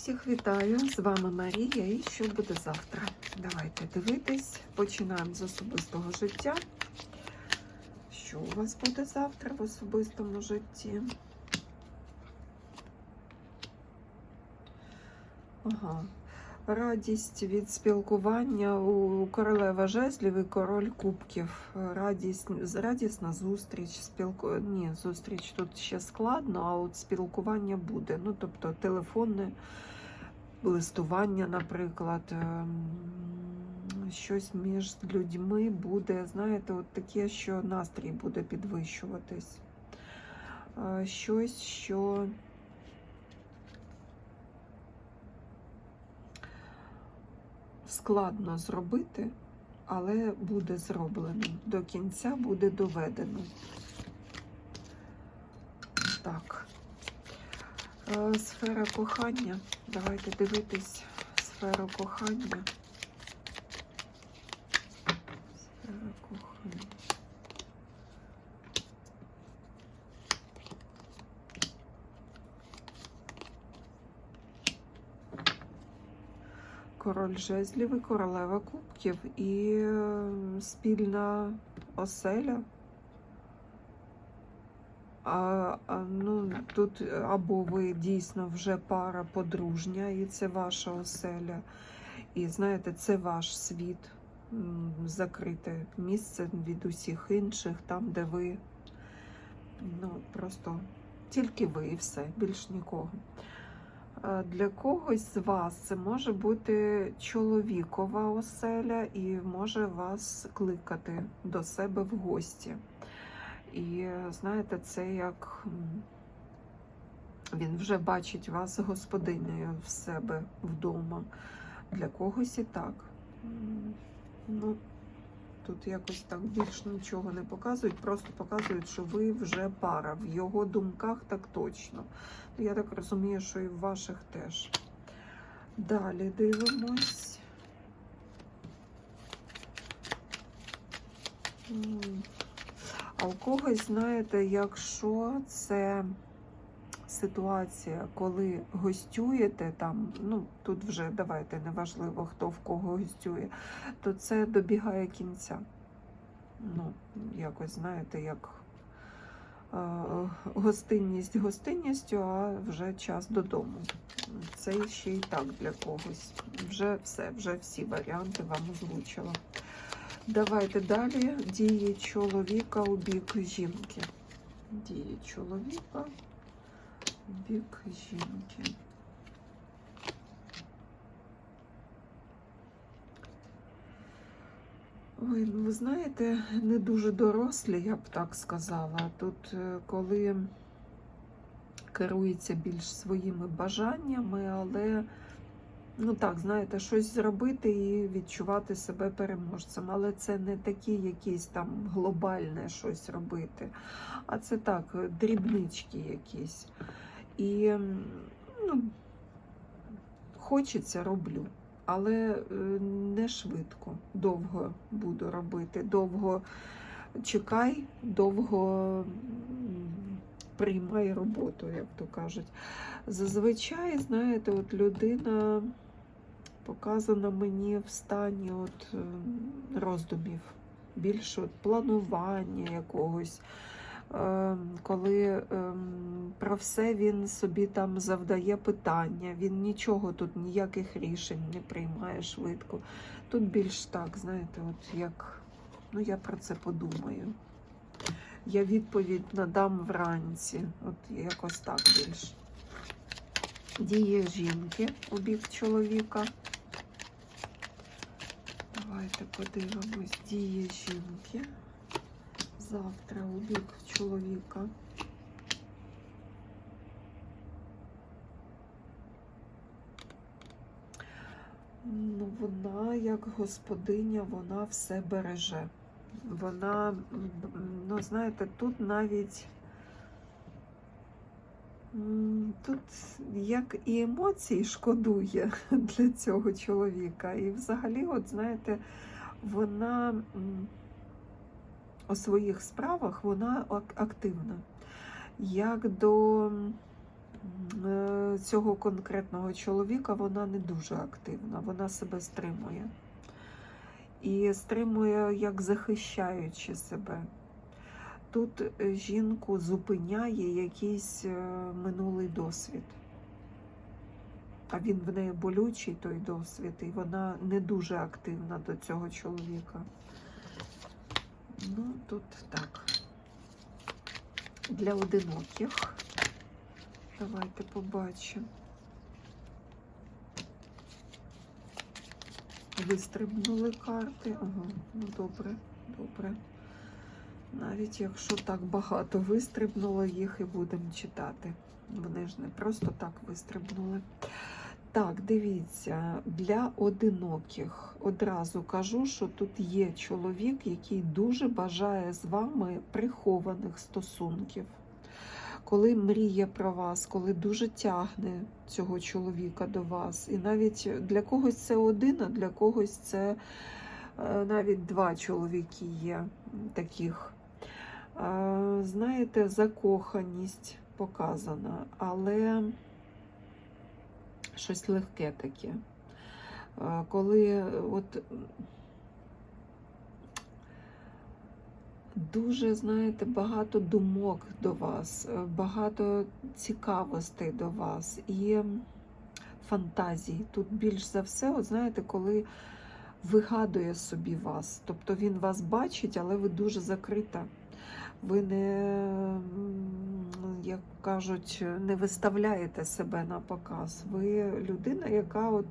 Всіх вітаю! З вами Марія. І що буде завтра? Давайте дивитись. Починаємо з особистого життя. Що у вас буде завтра в особистому житті? Ага. Радість від спілкування у королева жезлів і король кубків. Радість, радісна зустріч. Спілку... Ні, зустріч тут ще складно, а от спілкування буде. Ну, тобто телефонне листування, наприклад, ем, щось між людьми буде, знаєте, от таке, що настрій буде підвищуватись. Е, Щось, що. Складно зробити, але буде зроблено. До кінця буде доведено. Так. Е, Сфера кохання. Давайте дивитись сферу кохання. Сфера кохання. Король жезлів і королева кубків і е, спільна оселя. А, ну, тут або ви дійсно вже пара подружня, і це ваша оселя. І знаєте, це ваш світ, закрите місце від усіх інших, там, де ви ну, просто тільки ви і все, більш нікого. Е, Для когось з вас це може бути чоловікова оселя і може вас кликати до себе в гості. І знаєте, це як він вже бачить вас господинею в себе вдома. Для когось і так. Ну, тут якось так більш нічого не показують, просто показують, що ви вже пара. В його думках так точно. Я так розумію, що і в ваших теж. Далі дивимось. А у когось, знаєте, якщо це ситуація, коли гостюєте там, ну тут вже давайте неважливо, хто в кого гостює, то це добігає кінця. Ну, якось, знаєте, як е, гостинність гостинністю, а вже час додому. Це ще й так для когось. Вже все, вже всі варіанти вам озвучила. Давайте далі. Дії чоловіка у бік жінки. Дії чоловіка бік жінки. Ой, ну ви знаєте, не дуже дорослі, я б так сказала. Тут, е, коли керується більш своїми бажаннями, але, ну так, знаєте, щось зробити і відчувати себе переможцем. Але це не такі якісь там глобальне щось робити, а це так, дрібнички якісь. І ну, хочеться, роблю але е, не швидко. Довго буду робити. Довго чекай, довго приймай роботу, як то кажуть. Зазвичай, знаєте, от людина показана мені в стані от роздумів, більше от планування якогось. Ем, коли ем, про все він собі там завдає питання, він нічого тут, ніяких рішень не приймає швидко. Тут більш так, знаєте, от як ну я про це подумаю. Я відповідь надам вранці, от якось так більш. Діє жінки у бік чоловіка. Давайте подивимось, діє жінки завтра у бік чоловіка. Ну, вона, як господиня, вона все береже. Вона, ну, знаєте, тут навіть тут як і емоції шкодує для цього чоловіка. І взагалі, от знаєте, вона. У своїх справах вона активна. Як до е, цього конкретного чоловіка вона не дуже активна, вона себе стримує. І стримує, як захищаючи себе. Тут е, жінку зупиняє якийсь е, минулий досвід. А він в неї болючий той досвід, і вона не дуже активна до цього чоловіка. Ну, тут так. Для одиноких. Давайте побачимо. Вистрибнули карти. Ага, ну добре, добре. Навіть якщо так багато вистрибнуло, їх і будемо читати. Вони ж не просто так вистрибнули. Так, дивіться, для одиноких одразу кажу, що тут є чоловік, який дуже бажає з вами прихованих стосунків. Коли мріє про вас, коли дуже тягне цього чоловіка до вас. І навіть для когось це один, а для когось це е, навіть два чоловіки є таких. Е, Знаєте, закоханість показана, але щось легке таке. Коли от дуже, знаєте, багато думок до вас, е, багато цікавостей до вас і фантазій. Тут більш за все, от знаєте, коли вигадує собі вас. Тобто він вас бачить, але ви дуже закрита. Ви не, як кажуть, не виставляєте себе на показ. Ви людина, яка от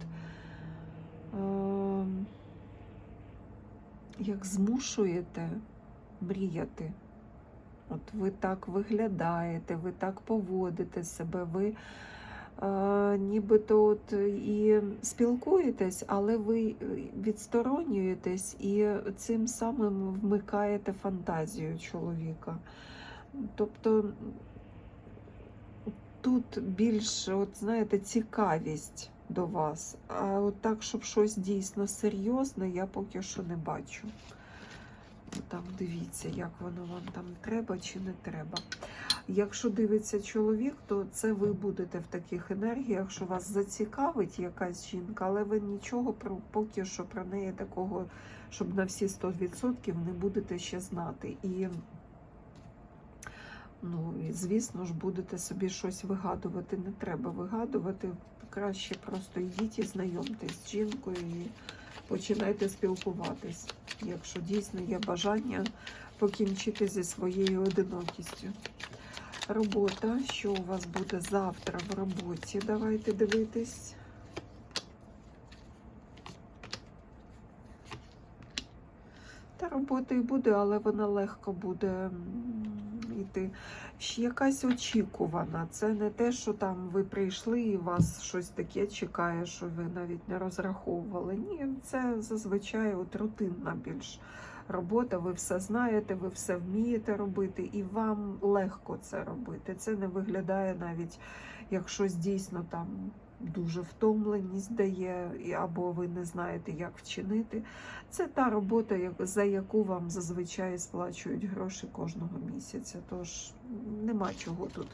е, як змушуєте мріяти. От ви так виглядаєте, ви так поводите себе, ви нібито от і спілкуєтесь, але ви відсторонюєтесь і цим самим вмикаєте фантазію чоловіка. Тобто тут більш, от знаєте, цікавість до вас. А от так, щоб щось дійсно серйозне, я поки що не бачу. Там дивіться, як воно вам там треба чи не треба. Якщо дивиться чоловік, то це ви будете в таких енергіях, що вас зацікавить якась жінка, але ви нічого про поки що про неї такого, щоб на всі 100% не будете ще знати. І, ну, і звісно ж, будете собі щось вигадувати. Не треба вигадувати. Краще просто йдіть і знайомтесь з жінкою і починайте спілкуватись, якщо дійсно є бажання покінчити зі своєю одинокістю. Робота, що у вас буде завтра в роботі? Давайте дивитись. Та робота і буде, але вона легко буде йти. Ще якась очікувана. Це не те, що там ви прийшли і вас щось таке чекає, що ви навіть не розраховували. Ні, це зазвичай от рутинна більш робота. Ви все знаєте, ви все вмієте робити, і вам легко це робити. Це не виглядає навіть як щось дійсно там дуже втомленість дає, або ви не знаєте, як вчинити. Це та робота, за яку вам зазвичай сплачують гроші кожного місяця. Тож нема чого тут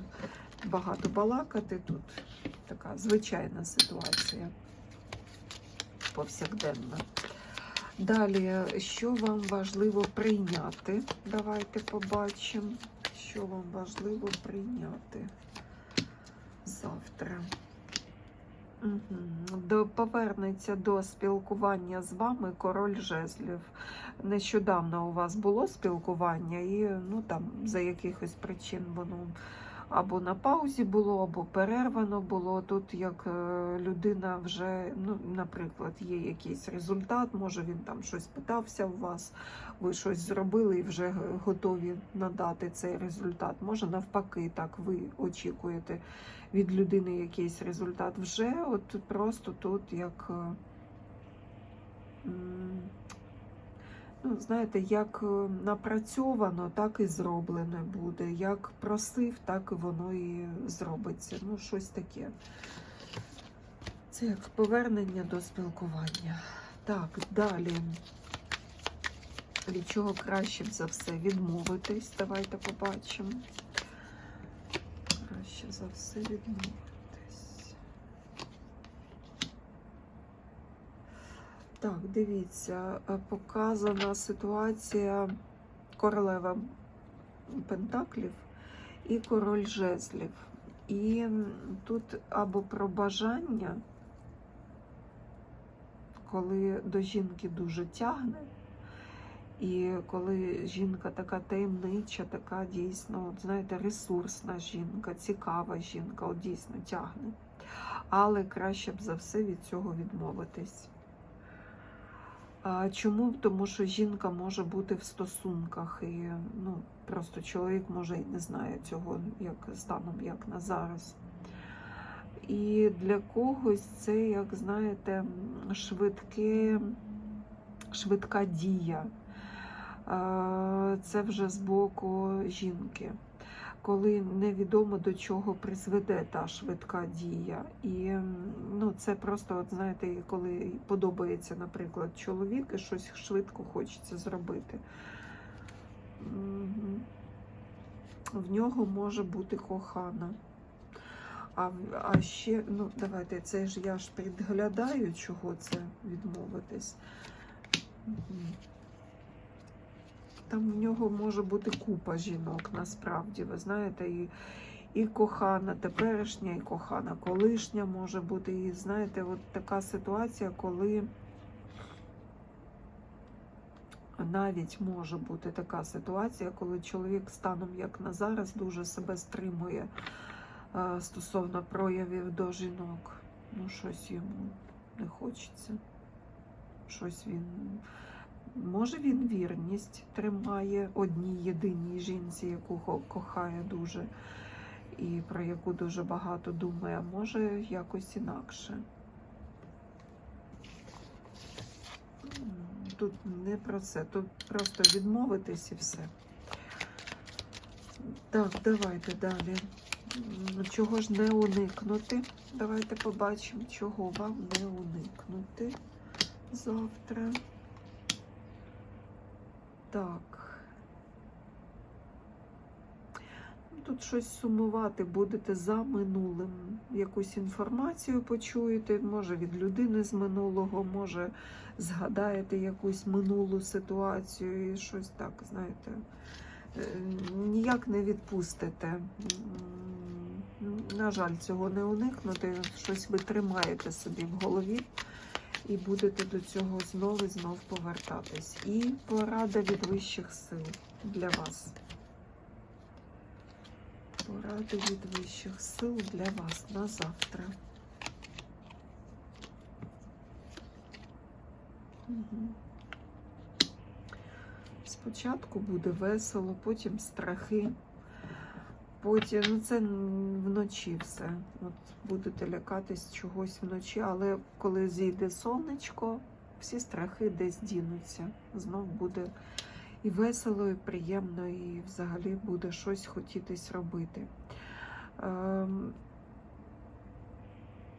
багато балакати. Тут така звичайна ситуація повсякденна. Далі, що вам важливо прийняти? Давайте побачимо, що вам важливо прийняти завтра. Повернеться до спілкування з вами король жезлів. Нещодавно у вас було спілкування, і ну там за якихось причин воно або на паузі було, або перервано було. Тут як е, людина вже, ну, наприклад, є якийсь результат, може він там щось питався у вас, ви щось зробили і вже готові надати цей результат. Може, навпаки, так ви очікуєте від людини якийсь результат. Вже от просто тут як. е, Ну, знаєте, як е, напрацьовано, так і зроблено буде. Як просив, так і воно і зробиться. Ну, щось таке. Це як повернення до спілкування. Так, далі. Від чого краще за все відмовитись? Давайте побачимо. Краще за все відмовитись. Так, дивіться, е, показана ситуація королева пентаклів і король жезлів. І тут або про бажання, коли до жінки дуже тягне, і коли жінка така таємнича, така дійсно, от, знаєте, ресурсна жінка, цікава жінка, от дійсно тягне. Але краще б за все від цього відмовитись. Чому? Тому що жінка може бути в стосунках, і ну, просто чоловік може і не знає цього як станом, як на зараз. І для когось це, як знаєте, швидке, швидка дія. Це вже з боку жінки, коли невідомо до чого призведе та швидка дія. І ну, це просто, от знаєте, коли подобається, наприклад, чоловік і щось швидко хочеться зробити. В нього може бути кохана. А, а ще, ну давайте, це ж я ж підглядаю, чого це відмовитись. Там в нього може бути купа жінок, насправді, ви знаєте, і, і кохана теперішня, і кохана колишня може бути. І знаєте, от така ситуація, коли навіть може бути така ситуація, коли чоловік станом як на зараз дуже себе стримує е, стосовно проявів до жінок. Ну, щось йому не хочеться. Щось він. Може, він вірність тримає одній єдиній жінці, яку кохає дуже і про яку дуже багато думає, а може якось інакше. Тут не про це, тут просто відмовитись і все. Так, давайте далі. Чого ж не уникнути? Давайте побачимо, чого вам не уникнути завтра. Так. Ну, Тут щось сумувати будете за минулим. Якусь інформацію почуєте, може від людини з минулого, може згадаєте якусь минулу ситуацію і щось так, знаєте, е, ніяк не відпустите. На жаль, цього не уникнути. Щось ви тримаєте собі в голові і будете до цього знову і знов повертатись. І порада від вищих сил для вас. Порада від вищих сил для вас на завтра. Мгм. Спочатку буде весело, потім страхи. Потім, ну це вночі все. От будете лякатись чогось вночі, але коли зійде сонечко, всі страхи десь дінуться. Знов буде і весело, і приємно, і взагалі буде щось хотітись робити. Ем,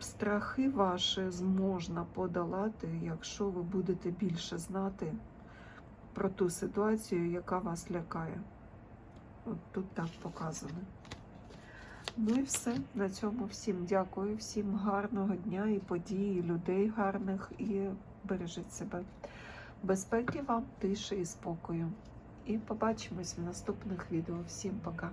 страхи ваші можна подолати, якщо ви будете більше знати про ту ситуацію, яка вас лякає. От тут так показано. Ну і все. На цьому всім дякую, всім гарного дня і подій, і людей гарних, і бережіть себе. Безпеки вам, тиші і спокою. І побачимось в наступних відео. Всім пока!